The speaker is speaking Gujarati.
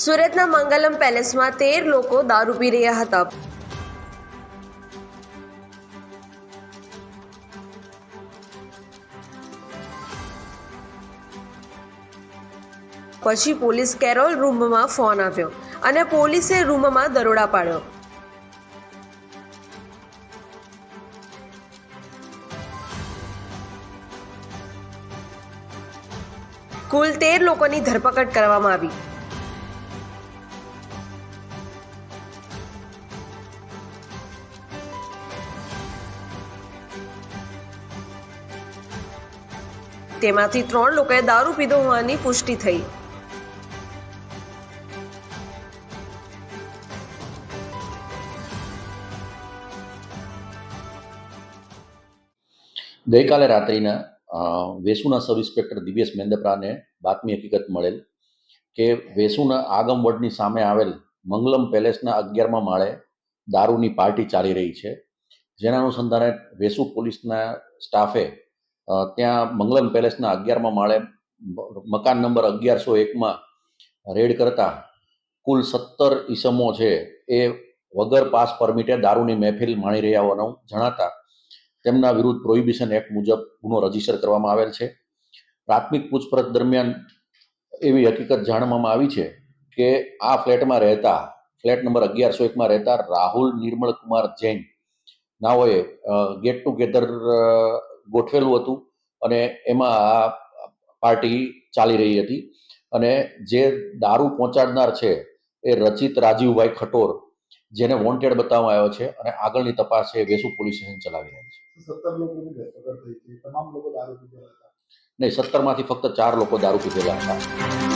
સુરતના મંગલમ પેલેસમાં તેર લોકો દારૂ પી રહ્યા હતા. પછી પોલીસ કેરોલ રૂમમાં ફોન આપ્યો અને પોલીસે રૂમમાં દરોડા પાડ્યો. કુલ તેર લોકોની ધરપકડ કરવામાં આવી. તેમાંથી ત્રણ લોકોએ દારૂ પીધો હોવાની પુષ્ટિ થઈ. ગઈકાલે રાત્રિના વેસુના સબ ઇન્સ્પેક્ટર દિવ્યેશ મેંદપરાને બાતમી હકીકત મળેલ કે વેસુના આગમ વોર્ડની સામે આવેલ મંગલમ પેલેસના અગિયારમાં માળે દારૂની પાર્ટી ચાલી રહી છે. જેના અનુસંધાને વેસુ પોલીસના સ્ટાફે ત્યાં મંગલમ પેલેસના અગિયારમાં માળે મકાન નંબર અગિયારસો એકમાં રેડ કરતા કુલ સત્તર ઈસમો છે એ વગર પાસ પરમિટે દારૂની મહેફિલ માણી રહ્યા હોવાનું જણાતા તેમના વિરુદ્ધ પ્રોહિબિશન એક્ટ મુજબ ગુનો રજિસ્ટર કરવામાં આવેલ છે. પ્રાથમિક પૂછપરછ દરમિયાન એવી હકીકત જાણવામાં આવી છે કે આ ફ્લેટમાં રહેતા, ફ્લેટ નંબર અગિયારસો એકમાં રહેતા રાહુલ નિર્મળ કુમાર જૈન નાઓએ ગેટ ટુગેધર ગોઠવેલું હતું અને એમાં આ પાર્ટી ચાલી રહી હતી. અને જે દારૂ પહોંચાડનાર છે એ રચિત રાજીવભાઈ ખટોર જેને વોન્ટેડ બતાવવામાં આવ્યો છે અને આગળની તપાસ છે વેસુ પોલીસ સ્ટેશન ચલાવી રહી છે. સત્તર લોકોની ધરપકડ થઈ છે તમામ લોકો દારૂ પીધેલા હતા. નહીં સત્તરમાંથી ફક્ત ચાર લોકો દારૂ પીધેલા હતા.